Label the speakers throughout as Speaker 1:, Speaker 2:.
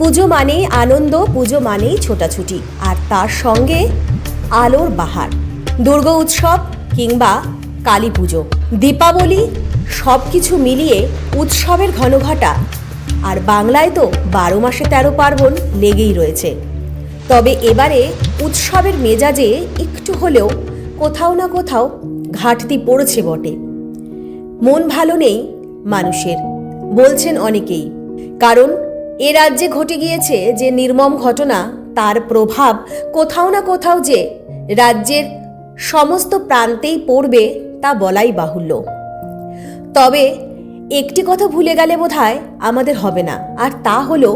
Speaker 1: পুজো মানেই আনন্দ, পুজো মানেই ছোটাছুটি। আর তার সঙ্গে আলোর বাহার, দুর্গা উৎসব কিংবা কালী পুজো, দীপাবলি সব কিছু মিলিয়ে উৎসবের ঘনঘটা। আর বাংলায় তো বারো মাসে তেরো পার্বণ লেগেই রয়েছে। তবে এবারে উৎসবের মেজাজে একটু হলেও কোথাও না কোথাও ঘাটতি পড়েছে বটে। মন ভালো নেই মানুষের, বলছেন অনেকেই। কারণ এ রাজ্যে ঘটে গিয়েছে যে নির্মম ঘটনা, তার প্রভাব কোথাও না কোথাও যে রাজ্যের সমস্ত প্রান্তেই পড়বে তা বলাই বাহুল্য। তবে একটি কথা ভুলে গেলে বোধহয় আমাদের হবে না, আর তা হলো,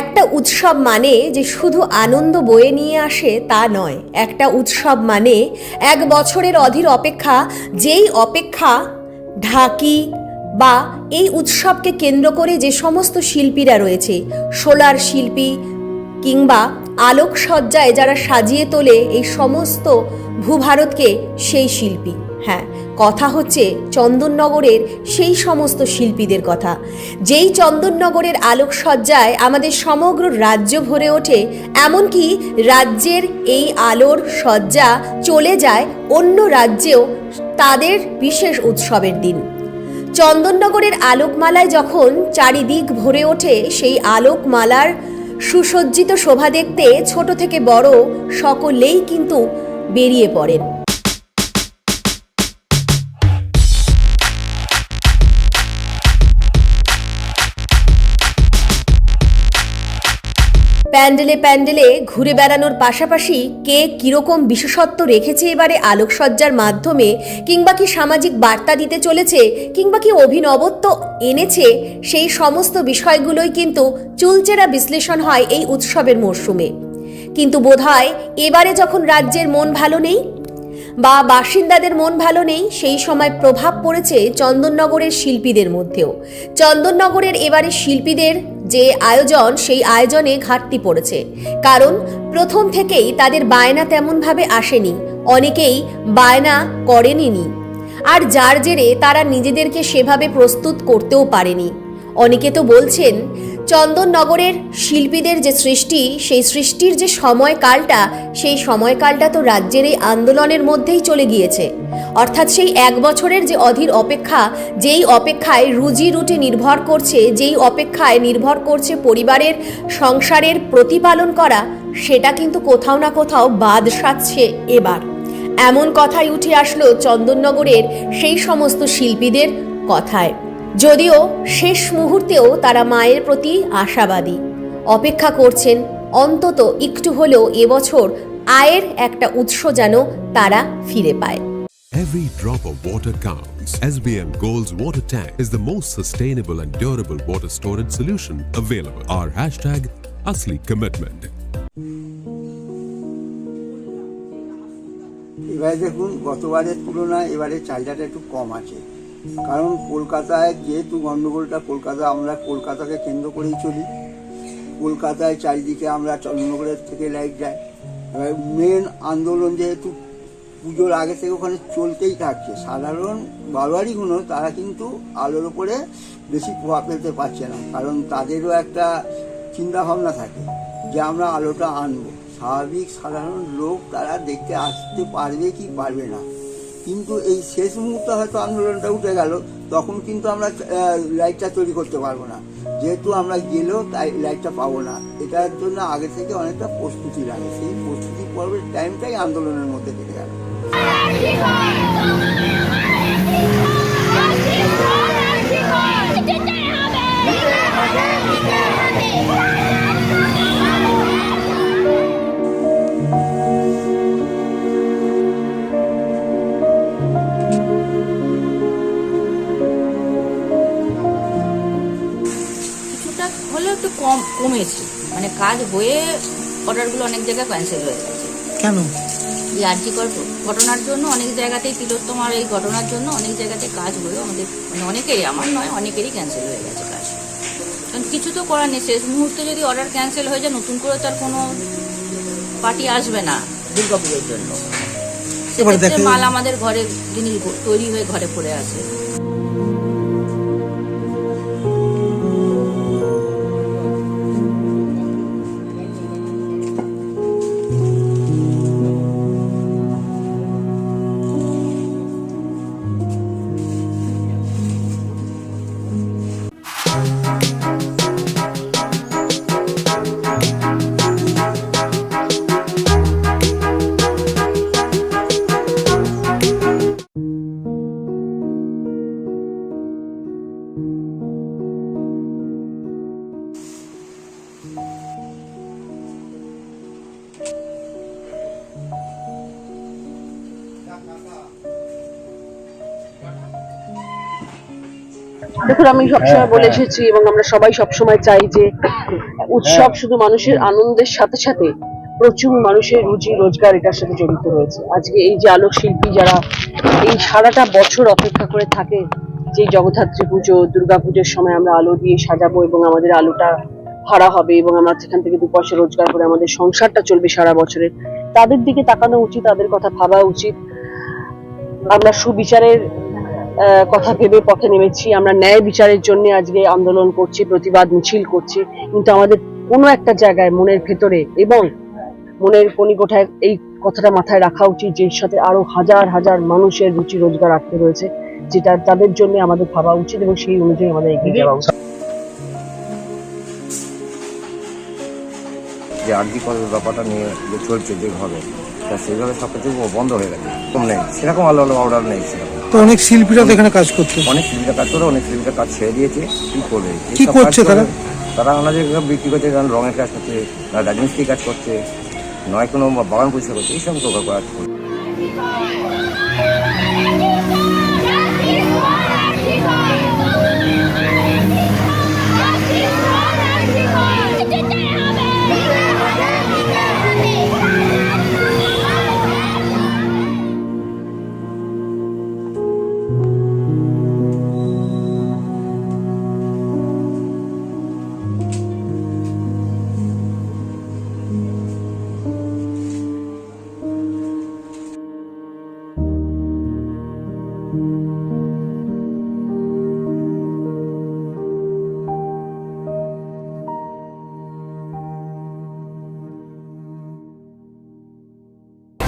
Speaker 1: একটা উৎসব মানে যে শুধু আনন্দ বয়ে নিয়ে আসে তা নয়, একটা উৎসব মানে এক বছরের অধীর অপেক্ষা, যেই অপেক্ষা ঢাকি বা এই উৎসবকে কেন্দ্র করে যে সমস্ত শিল্পীরা রয়েছে, সোলার শিল্পী কিংবা আলোকসজ্জায় যারা সাজিয়ে তোলে এই সমস্ত ভূভারতকে সেই শিল্পী। হ্যাঁ কথা হচ্ছে চন্দননগরের সেই সমস্ত শিল্পীদের কথা। যেই চন্দননগরের আলোকসজ্জায় আমাদের সমগ্র রাজ্য ভরে ওঠে, এমনকি রাজ্যের এই আলোর সজ্জা চলে যায় অন্য রাজ্যেও তাদের বিশেষ উৎসবের দিন। চন্দননগরের আলোকমালায় যখন চারিদিক ভরে ওঠে সেই আলোকমালার সুসজ্জিত শোভা দেখতে ছোট থেকে বড় সকলেই কিন্তু বেরিয়ে পড়েন। প্যান্ডেলে প্যান্ডেলে ঘুরে বেড়ানোর পাশাপাশি কে কীরকম বিশেষত্ব রেখেছে এবারে আলোকসজ্জার মাধ্যমে কিংবা কি সামাজিক বার্তা দিতে চলেছে কিংবা কি অভিনবত্ব এনেছে, সেই সমস্ত বিষয়গুলোই কিন্তু চুলচেরা বিশ্লেষণ হয় এই উৎসবের মরশুমে। কিন্তু বোধহয় এবারে যখন রাজ্যের মন ভালো নেই বা বাসিন্দাদের মন ভালো নেই, সেই সময় প্রভাব পড়েছে চন্দননগরের শিল্পীদের মধ্যেও। চন্দননগরের এবারে শিল্পীদের যে আয়োজন, সেই আয়োজনে ঘাটতি পড়েছে। কারণ প্রথম থেকেই তাদের বায়না তেমনভাবে আসেনি। অনেকেই বায়না করেনি আর যার জেরে তারা নিজেদেরকে সেভাবে প্রস্তুত করতেও পারেনি। অনেকে তো বলছেন, চন্দননগরের শিল্পীদের যে সৃষ্টি, সেই সৃষ্টির যে সময়কালটা, সেই সময়কালটা তো রাজ্যের এই আন্দোলনের মধ্যেই চলে গিয়েছে। অর্থাৎ সেই এক বছরের যে অধীর অপেক্ষা, যেই অপেক্ষায় রুজি রুটি নির্ভর করছে, যেই অপেক্ষায় নির্ভর করছে পরিবারের সংসারের প্রতিপালন করা, সেটা কিন্তু কোথাও না কোথাও বাদ সাধছে এবার। এমন কথাই উঠে আসলো চন্দননগরের সেই সমস্ত শিল্পীদের কথায়। যদিও শেষ মুহূর্তেও তারা মায়ের প্রতি আশাবাদী অপেক্ষা করছেন অন্তত একটু হলেও এবছর আয়ের একটা উৎস যেন তারা ফিরে পায়
Speaker 2: Every drop of water counts. SBM Gold's water tank is the most sustainable and durable water storage solution available. Our hashtag Asli Commitment.
Speaker 3: এবারে দেখুন গতবারের তুলনায় এবারে চাহিদাটা একটু কম আছে কারণ কলকাতায় যেহেতু গণ্ডগোলটা, কলকাতা আমরা কলকাতাকে কেন্দ্র করেই চলি। কলকাতায় চারিদিকে আমরা চন্দ্রনগরের থেকে লাইট যায়। এবার মেন আন্দোলন যেহেতু, পুজোর আগে থেকে ওখানে চলতেই থাকছে। সাধারণ বারোয়ারিগুলো তারা কিন্তু আলোর উপরে বেশি প্রভাব ফেলতে পারছে না। কারণ তাদেরও একটা চিন্তা ভাবনা থাকে যে আমরা আলোটা আনব। স্বাভাবিক সাধারণ লোক তারা দেখতে আসতে পারবে কি পারবে না। কিন্তু এই শেষ মুহূর্তে হয়তো আন্দোলনটা উঠে গেল, তখন কিন্তু আমরা লাইটটা তৈরি করতে পারব না। যেহেতু আমরা গেলেও তাই লাইটটা পাবো না। এটার জন্য আগে থেকে অনেকটা প্রস্তুতি লাগে। সেই প্রস্তুতি পর্বের টাইমটাই আন্দোলনের মধ্যে কেটে গেল।
Speaker 4: মানে কাজ হয়ে অর্ডারগুলো অনেক জায়গায় ক্যান্সেল হয়ে গেছে।
Speaker 5: কেন?
Speaker 4: এই আর্যিকর ঘটনার জন্য অনেক জায়গাতেই তিলোত্তমার এই ঘটনার জন্য অনেক জায়গাতে কাজ হয়েও আমাদের মানে অনেকেরই আমার নয় অনেকেরই ক্যান্সেল হয়ে গেছে কাজ। কারণ কিছু তো করার নেই। শেষ মুহূর্তে যদি অর্ডার ক্যান্সেল হয়ে যায় নতুন করে তার কোনো পার্টি আসবে না দুর্গাপুজোর জন্য। সেক্ষেত্রে মাল আমাদের ঘরে জিনিস তৈরি হয়ে ঘরে পড়ে আছে।
Speaker 5: দেখুন আমি সবসময় হ্যাঁ, হ্যাঁ। বলে এসেছি এবং আমরা সবাই সবসময় চাই যে উৎসব হ্যাঁ। শুধু মানুষের আনন্দের সাথে সাথে প্রচুর মানুষের রুজি রোজগার এটার সাথে জড়িত রয়েছে। আজকে এই যে আলোক শিল্পী যারা এই সারাটা বছর অপেক্ষা করে থাকে যে জগদ্ধাত্রী পুজো দুর্গা পুজোর সময় আমরা আলো দিয়ে সাজাবো এবং আমাদের আলোটা ভাড়া হবে এবং আমরা সেখান থেকে দু পয়সা রোজগার করে আমাদের সংসারটা চলবে সারা বছরে। তাদের দিকে তাকানো উচিত, তাদের কথা ভাবা উচিত। আমরা সুবিচারের কথা ভেবে পথে নেমেছি। আমরা ন্যায় বিচারের জন্য আজকে আন্দোলন করছি, প্রতিবাদ মিছিল করছি। কিন্তু আমাদের কোনো একটা জায়গায় মনের ভেতরে এবং মনের কোণিকোঠায় এই কথাটা মাথায় রাখা উচিত যে সাথে আরও হাজার হাজার মানুষের রুচি রোজগার আটকে রয়েছে, যেটা তাদের জন্য আমাদের ভাবা উচিত এবং সেই অনুযায়ী আমাদের এগিয়ে যাওয়া উচিত।
Speaker 6: যে আরজি কলের ব্যাপারটা নিয়ে যে চলছে যেভাবে তা সেইভাবে সব কিছু বন্ধ হয়ে গেছে। কম নেই সেরকম আলো আলো অর্ডার নেই সেরকম।
Speaker 7: তো অনেক শিল্পীরা তো এখানে কাজ করছে।
Speaker 6: অনেক শিল্পীরা কাজ করে অনেক শিল্পীরা কাজ ছেড়ে দিয়েছে কি করবে?
Speaker 7: কি করছে তারা?
Speaker 6: তারা ওনাদের এসব বিক্রি করছে যেমন রঙের কাজ করছে তারা রাজমিস্ত্রি কাজ করছে নয় কোনো বাগান পরিষ্কার করছে এইসব তো কাজ করছে